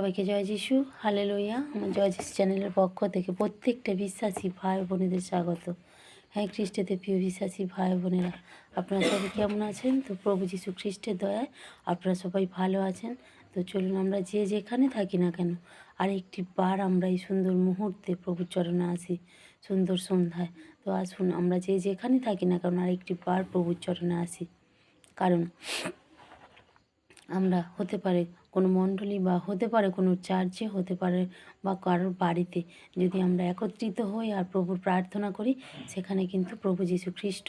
সবাইকে জয় যিশু হালে লইয়া আমার জয় যিশু চ্যানেলের পক্ষ থেকে প্রত্যেকটা বিশ্বাসী ভাই বোনেদের স্বাগত। হ্যাঁ খ্রিস্টেতে প্রিয় বিশ্বাসী ভাই বোনেরা, আপনারা সবাই কেমন আছেন? তো প্রভু যিশু খ্রিস্টের দয়ায় আপনারা সবাই ভালো আছেন। তো চলুন আমরা যে যেখানে থাকি না কেন আর একটি বার আমরা এই সুন্দর মুহূর্তে প্রভুর চরণে আসি, সুন্দর সন্ধ্যায়। তো আসুন আমরা যে যেখানে থাকি না কেন আর একটি বার প্রভুর চরণে আসি। কারণ আমরা হতে পারে কোনো মণ্ডলী বা হতে পারে কোনো চার্চে, হতে পারে বা কারোর বাড়িতে। যদি আমরা একত্রিত হই আর প্রভুর প্রার্থনা করি, সেখানে কিন্তু প্রভু যীশু খ্রিস্ট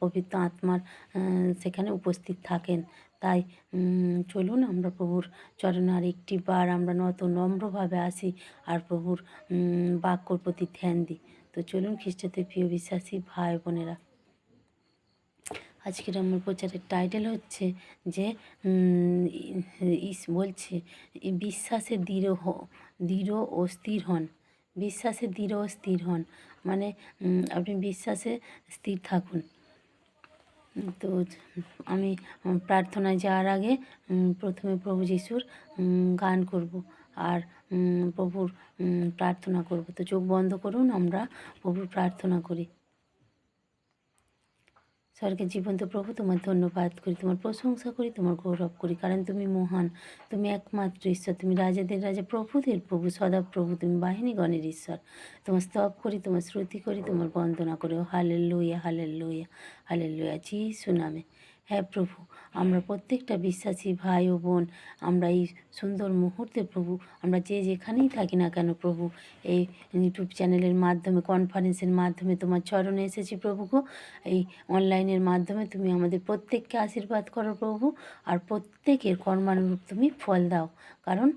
পবিত্র আত্মার সেখানে উপস্থিত থাকেন। তাই চলুন আমরা প্রভুর চরণে আর একটি বার আমরা নত নম্রভাবে আসি আর প্রভুর বাক্যর প্রতি ধ্যান দিই। তো চলুন খ্রিস্টতে প্রিয় বিশ্বাসী ভাই বোনেরা। আজকের আমার প্রচারের টাইটেল হচ্ছে যে ইস, বলছে, বিশ্বাসে দৃঢ় দৃঢ় ও স্থির হন। বিশ্বাসে দৃঢ় ও স্থির হন। মানে আপনি বিশ্বাসে স্থির থাকুন। তো আমি প্রার্থনায় যাওয়ার আগে প্রথমে প্রভু যিশুর গান করব আর প্রভুর প্রার্থনা করব। তো চোখ বন্ধ করুন, আমরা প্রভুর প্রার্থনা করি। স্বর্গের জীবন্ত প্রভু, তোমার ধন্যবাদ করি, তোমার প্রশংসা করি, তোমার গৌরব করি। কারণ তুমি মহান, তুমি একমাত্র ঈশ্বর, তুমি রাজাদের রাজা, প্রভুদের প্রভু, সদা প্রভু, তুমি বাহিনীগণের ঈশ্বর। তোমার স্তব করি, তোমার শ্রুতি করি, তোমার বন্দনা করি। হালের লইয়া হালের লইয়া হালের লইয়া জি নামে। হ্যাঁ প্রভু, আমরা প্রত্যেকটা বিশ্বাসী ভাই ও বোন, আমরা এই সুন্দর মুহূর্তে প্রভু, আমরা যে যেখানেই থাকি না কেন প্রভু, এই ইউটিউব চ্যানেলের মাধ্যমে কনফারেন্সের মাধ্যমে তোমার চরণে এসেছি প্রভু গো। এই অনলাইনের মাধ্যমে তুমি আমাদের প্রত্যেককে আশীর্বাদ করো প্রভু, আর প্রত্যেকের কর্মানুরূপ তুমি ফল দাও। কারণ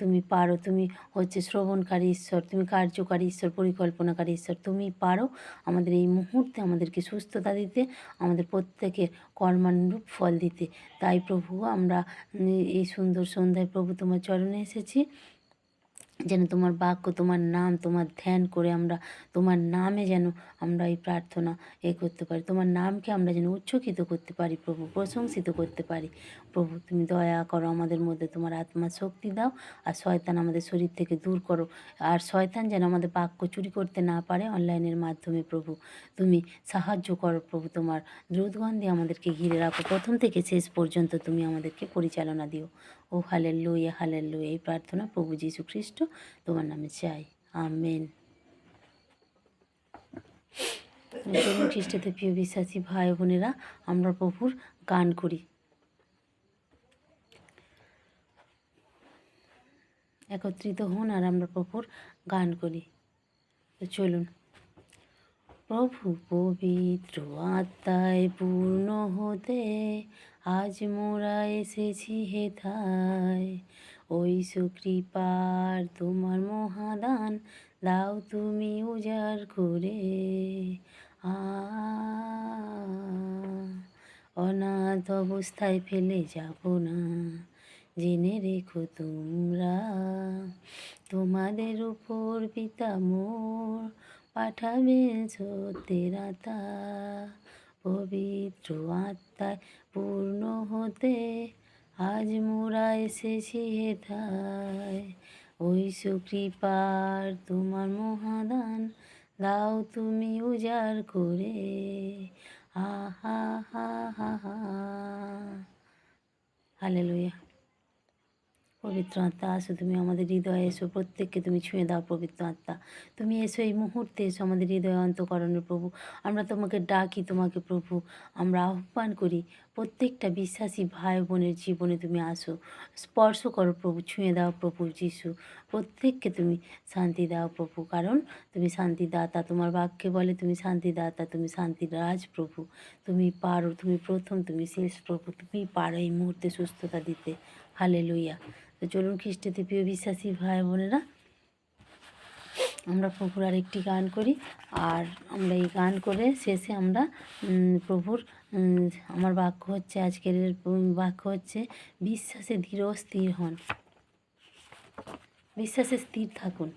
তুমি পারো, তুমি হচ্ছে শ্রবণকারী ঈশ্বর, তুমি কার্যকারী ঈশ্বর, পরিকল্পনাকারী ঈশ্বর, তুমি পারো আমাদের এই মুহূর্তে আমাদেরকে সুস্থতা দিতে, আমাদের প্রত্যেকের কর্মানুরূপ ফল দিতে। তাই প্রভু, আমরা এই সুন্দর সন্ধ্যায় প্রভু তোমার চরণে এসেছি। যেন তোমার বাক্য, তোমার নাম, তোমার ধ্যান করে আমরা, তোমার নামে যেন আমরা এই প্রার্থনা এ করতে পারি। তোমার নামকে আমরা যেন উচ্চকিত করতে পারি প্রভু, প্রশংসিত করতে পারি। প্রভু, তুমি দয়া করো আমাদের মধ্যে তোমার আত্মার শক্তি দাও আর শয়তান আমাদের শরীর থেকে দূর করো। আর শয়তান যেন আমাদের বাক্য চুরি করতে না পারে অনলাইনের মাধ্যমে প্রভু। তুমি সাহায্য করো প্রভু তোমার দ্রুতগন্ধে আমাদেরকে ঘিরে রাখো। প্রথম থেকে শেষ পর্যন্ত তুমি আমাদেরকে পরিচালনা দিও। ও হালের লইয়া হালের লইয়া এই প্রার্থনা প্রভু যীশু খ্রিস্ট তোমার নামে চাই। আমেন। খ্রিস্টতে প্রিয় বিশ্বাসী ভাই বোনেরা, আমরা প্রভুর গান করি। একত্রিত হন আর আমরা প্রভুর গান করি। তো চলুন। প্রভু পবিত্র আত্মায় পূর্ণ হতে আজ মোরা এসেছি হে হেথায় ওই সুকৃপার তোমার মহাদান, দাও তুমি উজাড় করে। আ, অনাথ অবস্থায় ফেলে যাব না। জেনে রেখো তোমরা, তোমাদের উপর পিতা মোর পাঠাবে আত্মা পবিত্র আত্মায় পূর্ণ হতে আজ মোরা এসেছি হেথায়। ওই সুকৃপার তোমার মহাদান দাও তুমি উজাড় করে। আহা, হা হা হা। হালেলুয়া। পবিত্র আত্মা, আসো তুমি আমাদের হৃদয়ে এসো, প্রত্যেককে তুমি ছুঁয়ে দাও পবিত্র আত্মা। তুমি এসো এই মুহূর্তে এসো আমাদের হৃদয়ে অন্তকরণের প্রভু। আমরা তোমাকে ডাকি, তোমাকে প্রভু, আমরা আহ্বান করি, প্রত্যেকটা বিশ্বাসী ভাই বোনের জীবনে তুমি আসো। স্পর্শ করো প্রভু, ছুঁয়ে দাও প্রভু যিশু। প্রত্যেককে তুমি শান্তি দাও প্রভু, কারণ তুমি শান্তি দাতা তোমার বাক্যে বলে তুমি শান্তি দাতা তুমি শান্তির রাজ প্রভু। তুমি পারো, তুমি প্রথম, তুমি শেষ প্রভু। তুমি পারো এই মুহূর্তে সুস্থতা দিতে। হালে লইয়া তো চলুন খ্রিস্টতে প্রিয় বিশ্বাসী ভাই বোনেরা, আমরা প্রভুর আরেকটি গান করি। আর আমরা এই গান করে শেষে আমরা প্রভুর আমার বাক্য হচ্ছে, আজকের বাক্য হচ্ছে, বিশ্বাসে দৃঢ় স্থির হন। বিশ্বাসে স্থির থাকুন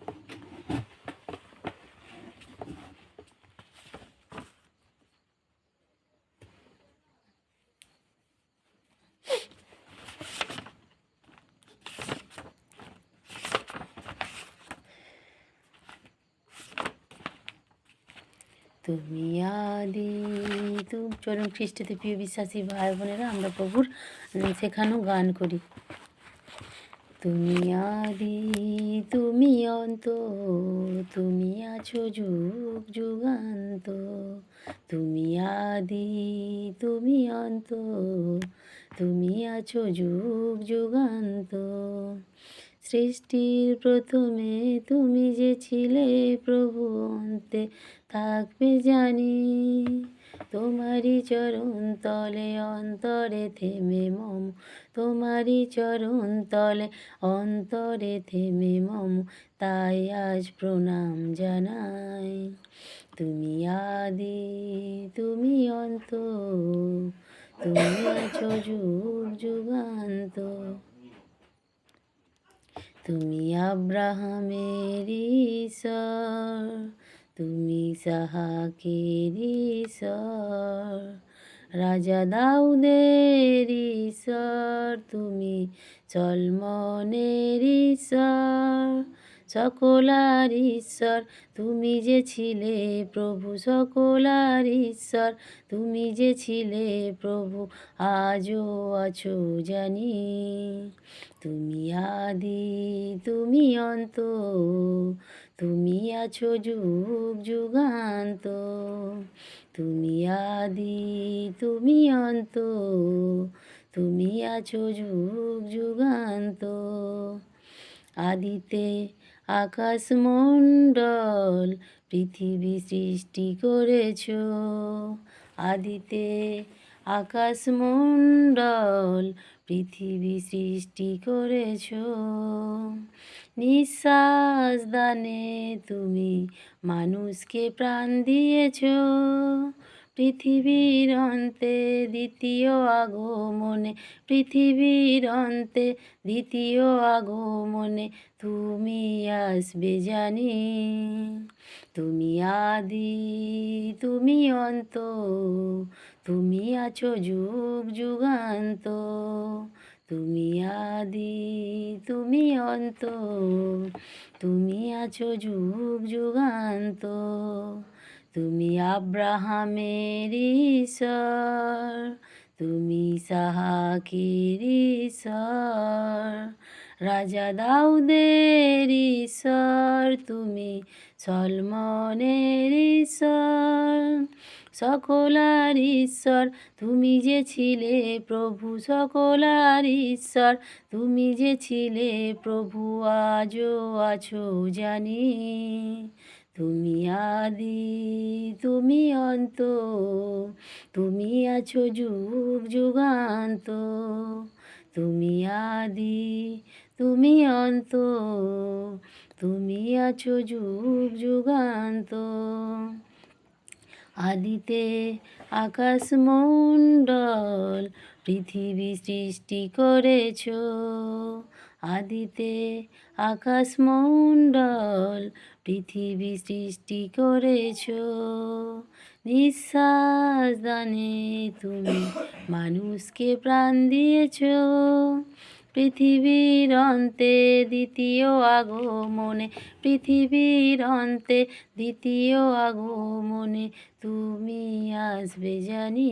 তুমি আদি চরণ খ্রিস্টতে প্রিয় বিশ্বাসী ভাই বোনেরা, আমরা প্রভুর শেখানো গান করি। তুমি আদি, তুমি অন্ত, তুমি আছো যুগ যুগান্ত। তুমি আদি, তুমি অন্ত, তুমি আছো যুগ যুগান্ত। সৃষ্টির প্রথমে তুমি যে ছিলে প্রভু, অন্তে থাকবে জানি। তোমারই চরণ তলে অন্তরে থেমে মম, তোমারই চরণ তলে অন্তরে থেমে মম, তাই আজ প্রণাম জানাই। তুমি আদি, তুমি অন্ত, তুমি আছো যুগ যুগান্ত। তুমি আব্রাহামের ঈশ্বর তুমি সাহাকের ঈশ্বর রাজা দাউদের ঈশ্বর তুমি সলমনের ঈশ্বর সকলার ঈশ্বর তুমি যে ছিলে প্রভু, সকলার ঈশ্বর তুমি যে ছিলে প্রভু, আজও আছো জানি। তুমি আদি, তুমি অন্ত তুমি আছো যুগ যুগান্ত, তুমি আদি, তুমি অন্ত, তুমি আছো যুগ যুগান্ত। আদিতে আকাশমণ্ডল পৃথিবী সৃষ্টি করেছ, আদিতে আকাশমণ্ডল পৃথিবী সৃষ্টি করেছ। নিঃশ্বাস দানে তুমি মানুষকে প্রাণ দিয়েছ। পৃথিবীর অন্তে দ্বিতীয় আগমনে, পৃথিবীর অন্তে দ্বিতীয় আগমনে তুমি আসবে জানি। তুমি আদি, তুমি অন্ত, তুমি আছো যুগ যুগান্ত। তুমি আদি, তুমি অন্ত, তুমি আছো যুগ যুগান্ত। তুমি আব্রাহামের ঈশ্বর, তুমি সাহাকের ঈশ্বর, রাজা দাউদের ঈশ্বর, তুমি সলমনের ঈশ্বর, সকলার ঈশ্বর, তুমি যে ছিলে প্রভু, সকলার ঈশ্বর, তুমি যে ছিলে প্রভু, আজও আছো জানি। তুমি আদি, তুমি অন্ত, তুমি আছো যুগ যুগান্ত, তুমি আদি, তুমি অন্ত, তুমি আছো যুগ যুগান্ত। আদিতে আকাশমণ্ডল পৃথিবী সৃষ্টি করেছ। আদিতে আকাশ আকাশমণ্ডল পৃথিবী সৃষ্টি করেছ। নিঃশ্বাস দানে তুমি মানুষকে প্রাণ দিয়েছ। পৃথিবীর অন্তে দ্বিতীয় আগমনে, পৃথিবীর অন্তে দ্বিতীয় আগমনে তুমি আসবে জানি,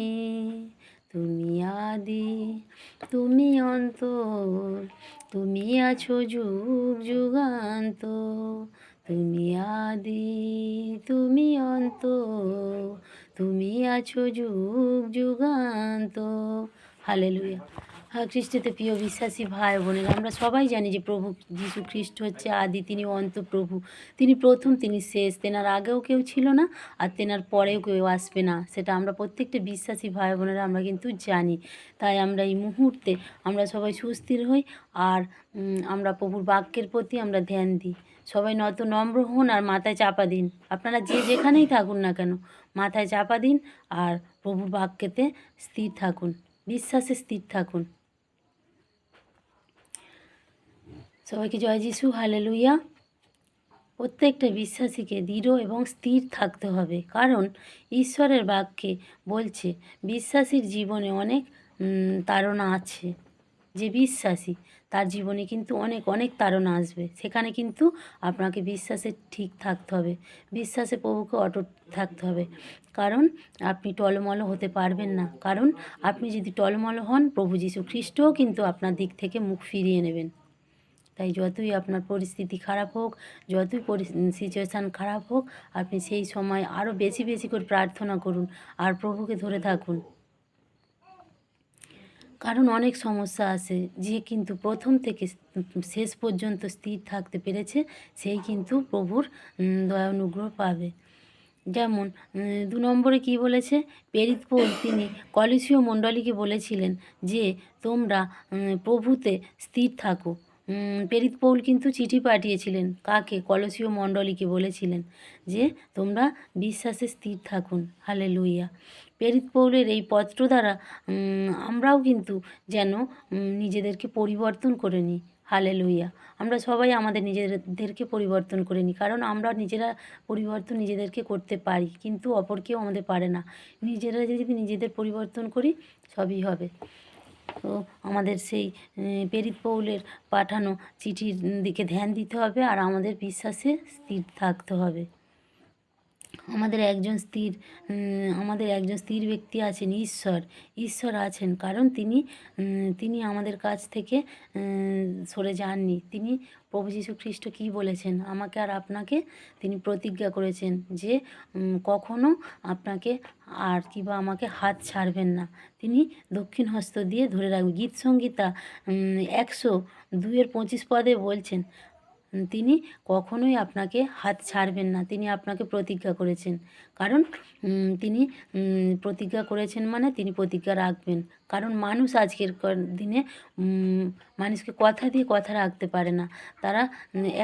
তুমি আদি, তুমি অন্ত তুমি আছো যুগ যুগান্ত। তুমি আদি তুমি অন্ত তুমি আছো যুগ যুগান্ত। হালেলুয়া। খ্রিস্টতে প্রিয় বিশ্বাসী ভাই বোনেরা। আমরা সবাই জানি যে প্রভু যীশু খ্রিস্ট হচ্ছে আদি, তিনি অন্ত প্রভু তিনি প্রথম, তিনি শেষ। তেনার আগেও কেউ ছিল না আর তেনার পরেও কেউ আসবে না। সেটা আমরা প্রত্যেকটা বিশ্বাসী ভাই বোনেরা আমরা কিন্তু জানি। তাই আমরা এই মুহূর্তে আমরা সবাই সুস্থির হই আর আমরা প্রভুর বাক্যের প্রতি আমরা ধ্যান দিই। সবাই নত নম্র হন আর মাথায় চাপা দিন। আপনারা যে যেখানেই থাকুন না কেন, মাথায় চাপা দিন আর প্রভুর বাক্যেতে স্থির থাকুন। বিশ্বাসে স্থির থাকুন। সবাইকে জয় যিশু হালেলুইয়া প্রত্যেকটা বিশ্বাসীকে দৃঢ় এবং স্থির থাকতে হবে। কারণ ঈশ্বরের বাক্যে বলছে, বিশ্বাসীর জীবনে অনেক তাড়না আছে। যে বিশ্বাসী, তার জীবনে কিন্তু অনেক অনেক তাড়না আসবে। সেখানে কিন্তু আপনাকে বিশ্বাসে ঠিক থাকতে হবে। বিশ্বাসে প্রভুকে অটুট থাকতে হবে। কারণ আপনি টলমল হতে পারবেন না। কারণ আপনি যদি টলমল হন, প্রভু যীশু খ্রিস্টও কিন্তু আপনার দিক থেকে মুখ ফিরিয়ে নেবেন। তাই যতই আপনার পরিস্থিতি খারাপ হোক, যতই পরি সিচুয়েশান খারাপ হোক, আপনি সেই সময় আরও বেশি বেশি করে প্রার্থনা করুন আর প্রভুকে ধরে থাকুন। কারণ অনেক সমস্যা আসে যে কিন্তু প্রথম থেকে শেষ পর্যন্ত স্থির থাকতে পেরেছে, সেই কিন্তু প্রভুর দয়া অনুগ্রহ পাবে। যেমন দু নম্বরে কি বলেছে? পেরিত পৌল তিনি কলিসীয় মণ্ডলীকে বলেছিলেন যে, তোমরা প্রভুতে স্থির থাকো। পেরিত পৌল কিন্তু চিঠি পাঠিয়েছিলেন। কাকে? কলসীয় মণ্ডলীকে বলেছিলেন যে, তোমরা বিশ্বাসে স্থির থাকুন। হালে লুইয়া পেরিত পৌলের এই পত্র দ্বারা আমরাও কিন্তু যেন নিজেদেরকে পরিবর্তন করে নিই। হালে লুইয়া আমরা সবাই আমাদের নিজেদেরকে পরিবর্তন করে নিই। কারণ আমরা নিজেরা পরিবর্তন নিজেদেরকে করতে পারি, কিন্তু অপর কেউ আমাদের পারে না। নিজেরা যদি নিজেদের পরিবর্তন করি, সবই হবে। তো আমাদের সেই পেরিত পৌলের পাঠানো চিঠির দিকে ধ্যান দিতে হবে আর আমাদের বিশ্বাসে স্থির থাকতে হবে। আমাদের একজন স্থির আমাদের একজন স্থির ব্যক্তি আছেন ঈশ্বর। ঈশ্বর আছেন, কারণ তিনি তিনি আমাদের কাছ থেকে সরে যাননি। তিনি প্রভু যীশু খ্রিস্ট কী বলেছেন? আমাকে আর আপনাকে তিনি প্রতিজ্ঞা করেছেন যে কখনো আপনাকে আর কিবা আমাকে হাত ছাড়বেন না। তিনি দক্ষিণ হস্ত দিয়ে ধরে রাখবেন। গীত সঙ্গীতা একশো দুইয়ের পঁচিশ পদে বলছেন তিনি কখনোই আপনাকে হাত ছাড়বেন না। তিনি আপনাকে প্রতিজ্ঞা করেছেন। কারণ তিনি প্রতিজ্ঞা করেছেন মানে তিনি প্রতিজ্ঞা রাখবেন। কারণ মানুষ আজকের দিনে মানুষকে কথা দিয়ে কথা রাখতে পারে না। তারা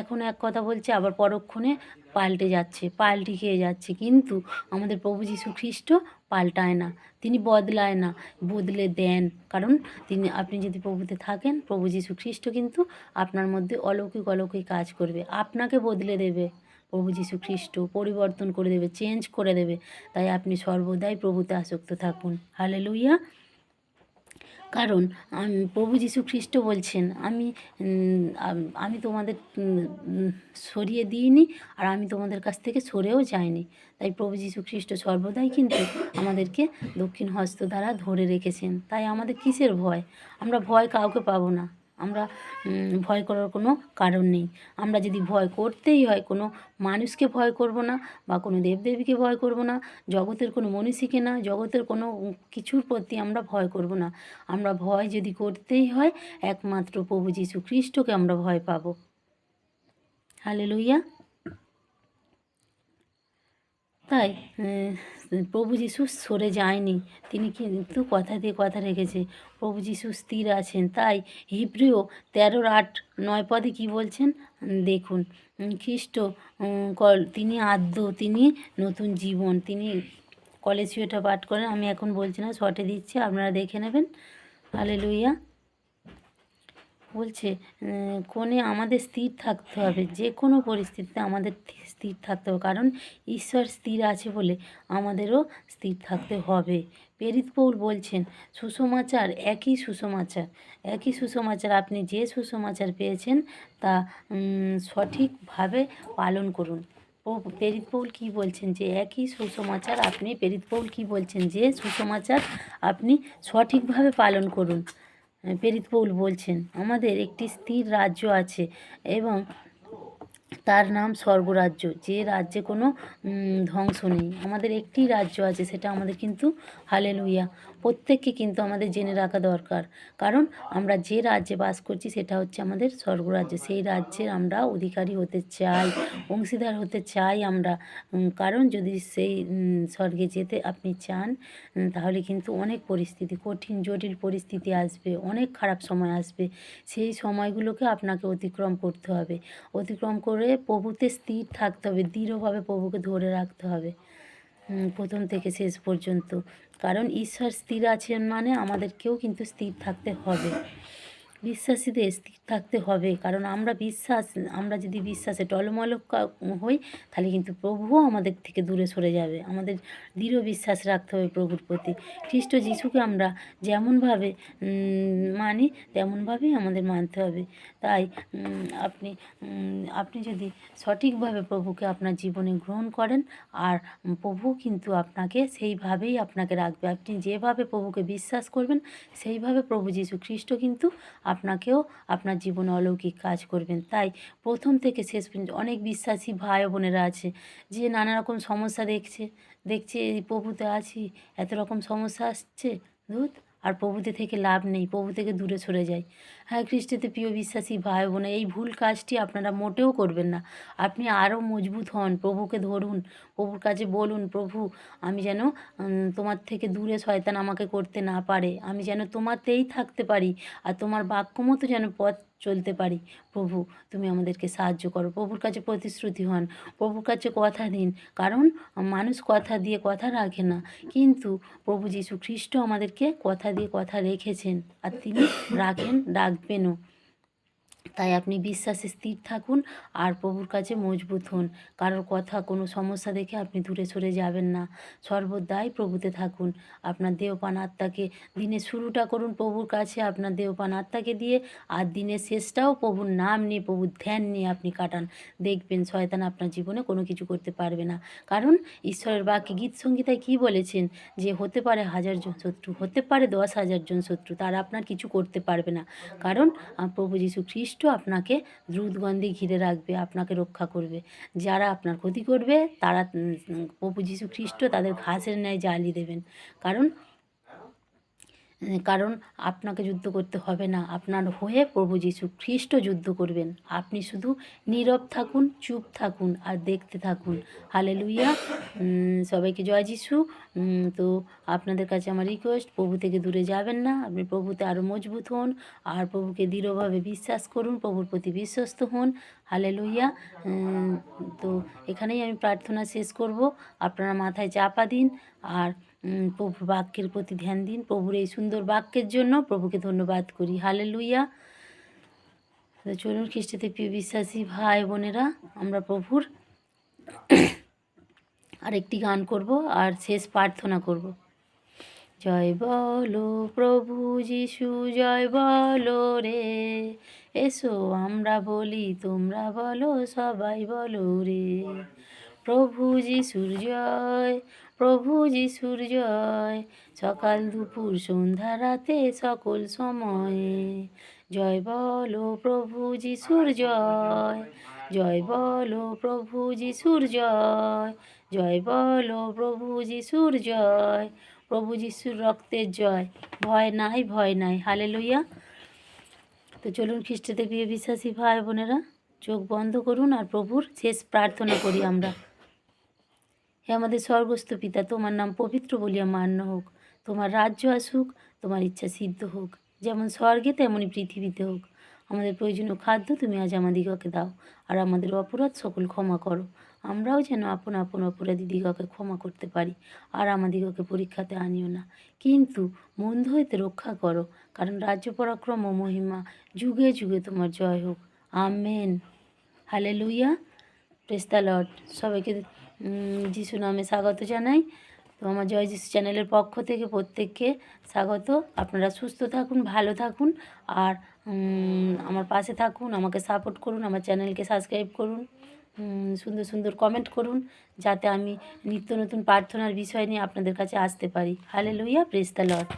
এখন এক কথা বলছে, আবার পরক্ষণে পাল্টে যাচ্ছে, পাল্টি খেয়ে যাচ্ছে। কিন্তু আমাদের প্রভু যীশু খ্রিস্ট পাল্টায় না, তিনি বদলায় না, বদলে দেন। কারণ তিনি, আপনি যদি প্রভুতে থাকেন, প্রভু যীশু খ্রিস্ট কিন্তু আপনার মধ্যে অলৌকিক অলৌকিক কাজ করবে। আপনাকে বদলে দেবে প্রভু যীশু খ্রিস্ট, পরিবর্তন করে দেবে চেঞ্জ করে দেবে। তাই আপনি সর্বদাই প্রভুতে আসক্ত থাকুন। হালে কারণ প্রভু যীশু খ্রিস্ট বলছেন, আমি আমি তোমাদের সরিয়ে দিইনি আর আমি তোমাদের কাছ থেকে সরেও যাইনি। তাই প্রভু যীশু খ্রিস্ট সর্বদাই কিন্তু আমাদেরকে দক্ষিণ হস্ত দ্বারা ধরে রেখেছেন। তাই আমাদের কিসের ভয়? আমরা ভয় কাউকে পাবো না। আমরা ভয় করার কোনো কারণ নেই। আমরা যদি ভয় করতেই হয়, কোনো মানুষকে ভয় করব না বা কোনো দেবদেবীকে ভয় করব না, জগতের কোনো মনীষীকে না, জগতের কোনো কিছুর প্রতি আমরা ভয় করব না। আমরা ভয় যদি করতেই হয়, একমাত্র প্রভু যীশু খ্রিস্টকে আমরা ভয় পাবো। হালে লইয়া তাই? প্রভু যিশু সরে যায়নি। তিনি কিন্তু কথা দিয়ে কথা রেখেছে। প্রভু যিশু স্থির আছেন। তাই হিব্রিও তেরোর আট, নয় পদে কী বলছেন? দেখুন, খ্রিস্ট কল- তিনি আদ্য, তিনি নতুন জীবন। তিনি কলেজীয়টা পাঠ করেন। আমি এখন বলছি না শর্টে দিচ্ছি, আপনারা দেখে নেবেন। হালে লুইয়া বলছে কোণে আমাদের স্থির থাকতে হবে। যে কোনো পরিস্থিতিতে আমাদের স্থির থাকতে হবে। কারণ ঈশ্বর স্থির আছে বলে আমাদেরও স্থির থাকতে হবে। পেরিত পৌল বলছেন সুসমাচার একই সুসমাচার একই সুসমাচার আপনি যে সুসমাচার পেয়েছেন তা সঠিকভাবে পালন করুন। ও পেরিত পৌল কী বলছেন যে একই সুসমাচার আপনি পেরিত পৌল কী বলছেন যে সুসমাচার আপনি সঠিকভাবে পালন করুন। পেরিত পৌল বলছেন, আমাদের একটি স্থির রাজ্য আছে এবং তার নাম স্বর্গরাজ্য। যে রাজ্যে কোনো ধ্বংস নেই। আমাদের একটি রাজ্য আছে, সেটা আমাদের কিন্তু হালেলুইয়া প্রত্যেককে কিন্তু আমাদের জেনে রাখা দরকার। কারণ আমরা যে রাজ্যে বাস করছি, সেটা হচ্ছে আমাদের স্বর্গরাজ্য। সেই রাজ্যের আমরা অধিকারী হতে চাই, অংশীদার হতে চাই আমরা। কারণ যদি সেই স্বর্গে যেতে আপনি চান তাহলে কিন্তু অনেক পরিস্থিতি, কঠিন, জটিল পরিস্থিতি আসবে, অনেক খারাপ সময় আসবে। সেই সময়গুলোকে আপনাকে অতিক্রম করতে হবে। অতিক্রম করে প্রভুতে স্থির থাকতে হবে, দৃঢ়ভাবে প্রভুকে ধরে রাখতে হবে। প্রথম থেকে শেষ পর্যন্ত। কারণ ঈশ্বর স্থির আছেন মানে আমাদেরকেও কিন্তু স্থির থাকতে হবে। বিশ্বাসীদের থাকতে হবে। কারণ আমরা বিশ্বাস, আমরা যদি বিশ্বাসে টলমল হই, তাহলে কিন্তু প্রভুও আমাদের থেকে দূরে সরে যাবে। আমাদের দৃঢ় বিশ্বাস রাখতে হবে প্রভুর প্রতি। খ্রিস্ট যিশুকে আমরা যেমনভাবে মানি, তেমনভাবেই আমাদের মানতে হবে। তাই আপনি আপনি যদি সঠিকভাবে প্রভুকে আপনার জীবনে গ্রহণ করেন, আর প্রভু কিন্তু আপনাকে সেইভাবেই আপনাকে রাখবে। আপনি যেভাবে প্রভুকে বিশ্বাস করবেন, সেইভাবে প্রভু যীশু খ্রিস্ট কিন্তু আপনাকেও আপনার জীবনে অলৌকিক কাজ করবেন। তাই প্রথম থেকে শেষ পর্যন্ত অনেক বিশ্বাসী ভাই বোনেরা আছে যে নানা রকম সমস্যা দেখছে দেখছে এই প্রভুতে আছি, এত রকম সমস্যা আসছে, ধুত, আর প্রভুতে থেকে লাভ নেই, প্রভু থেকে দূরে সরে যায় হ্যাঁ খ্রিস্টতে প্রিয় বিশ্বাসী ভাই বোনে এই ভুল কাজটি আপনারা মোটেও করবেন না। আপনি আরও মজবুত হন, প্রভুকে ধরুন প্রভুর কাছে বলুন, প্রভু, আমি যেন তোমার থেকে দূরে শয়তান আমাকে করতে না পারে। আমি যেন তোমাতেই থাকতে পারি আর তোমার বাক্য মতো যেন পথ চলতে পারি। প্রভু, তুমি আমাদেরকে সাহায্য করো। প্রভুর কাছে প্রতিশ্রুতি হন। প্রভুর কাছে কথা দিন। কারণ, মানুষ কথা দিয়ে কথা রাখে না। কিন্তু, প্রভু যীশু খ্রিস্ট আমাদেরকে কথা দিয়ে কথা রেখেছেন। আর তিনি রাখেন রাখবেনও তাই আপনি বিশ্বাসে স্থির থাকুন আর প্রভুর কাছে মজবুত হন। কারোর কথা, কোনো সমস্যা দেখে আপনি দূরে সরে যাবেন না। সর্বদাই প্রভুতে থাকুন। আপনার দেহপান আত্মাকে দিনের শুরুটা করুন প্রভুর কাছে। আপনার দেহপান আত্মাকে দিয়ে আর দিনের শেষটাও প্রভুর নাম নিয়ে, প্রভুর ধ্যান নিয়ে আপনি কাটান। দেখবেন শয়তান আপনার জীবনে কোনো কিছু করতে পারবে না। কারণ ঈশ্বরের বাক্যে গীত সঙ্গীতায় কী বলেছেন? যে হতে পারে হাজার জন শত্রু, হতে পারে দশ হাজার জন শত্রু, তারা আপনার কিছু করতে পারবে না। কারণ প্রভু যীশু খ্রিস্ট আপনাকে দ্রুতগন্ধে ঘিরে রাখবে, আপনাকে রক্ষা করবে। যারা আপনার ক্ষতি করবে, তারা প্রভু যীশু খ্রিস্ট তাদের ঘাসের ন্যায় জ্বালিয়ে দেবেন। কারণ কারণ আপনাকে যুদ্ধ করতে হবে না। আপনার হয়ে প্রভু যীশু খ্রিস্ট যুদ্ধ করবেন। আপনি শুধু নীরব থাকুন, চুপ থাকুন আর দেখতে থাকুন। হালে লুইয়া সবাইকে জয় যিশু। তো আপনাদের কাছে আমার রিকোয়েস্ট প্রভু থেকে দূরে যাবেন না। আপনি প্রভুতে আরও মজবুত হন আর প্রভুকে দৃঢ়ভাবে বিশ্বাস করুন, প্রভুর প্রতি বিশ্বস্ত হন। হালে লুইয়া তো এখানেই আমি প্রার্থনা শেষ করব। আপনারা মাথায় চাপা দিন আর উম, প্রভুর বাক্যের প্রতি ধ্যান দিন। প্রভুর এই সুন্দর বাক্যের জন্য প্রভুকে ধন্যবাদ করি। হালে লুইয়া চলুন খ্রিস্টতে প্রিয় বিশ্বাসী ভাই বোনেরা আমরা প্রভুর আরেকটি গান করব আর শেষ প্রার্থনা করব। জয় বলো প্রভু যিশু জয় বলো রে। এসো আমরা বলি তোমরা বলো সবাই বলো রে। প্রভু যিশুর জয় প্রভু যিশুর জয়। সকাল দুপুর, সন্ধ্যা রাতে, সকল সময়ে। জয় বলো প্রভু যিশুর জয়। জয় বলো প্রভু যিশুর জয়। জয় বলো প্রভু যিশুর জয়। প্রভু যিশুর রক্তের জয়। ভয় নাই ভয় নাই। হালে লইয়া তো চলুন খ্রিস্টতে প্রিয় বিশ্বাসী ভাই বোনেরা, চোখ বন্ধ করুন আর প্রভুর শেষ প্রার্থনা করি আমরা। হে আমাদের স্বর্গস্থ পিতা, তোমার নাম পবিত্র বলিয়া মান্য হোক। তোমার রাজ্য আসুক, তোমার ইচ্ছা সিদ্ধ হোক। যেমন স্বর্গে তেমনই পৃথিবীতে হোক। আমাদের প্রয়োজনীয় খাদ্য তুমি আজ আমাদিগকে দাও, আর আমাদের অপরাধ সকল ক্ষমা করো। আমরাও যেন আপন আপন অপরাধী দিগকে ক্ষমা করতে পারি, আর আমাদিগকে পরীক্ষাতে আনিও না। কিন্তু মন্দ হইতে রক্ষা করো, কারণ রাজ্য পরাক্রম ও মহিমা যুগে যুগে তোমার জয় হোক। আমেন। হালে লুইয়া প্রেস্তা লর্ড সবাইকে যিশু নামে স্বাগত জানাই। তো আমার জয় যিশু চ্যানেলের পক্ষ থেকে প্রত্যেককে স্বাগত। আপনারা সুস্থ থাকুন, ভালো থাকুন আর আমার পাশে থাকুন, আমাকে সাপোর্ট করুন, আমার চ্যানেলকে সাবস্ক্রাইব করুন সুন্দর সুন্দর কমেন্ট করুন, যাতে আমি নিত্য নতুন প্রার্থনার বিষয় নিয়ে আপনাদের কাছে আসতে পারি। হালে লইয়া প্রেস দ্য লর্ড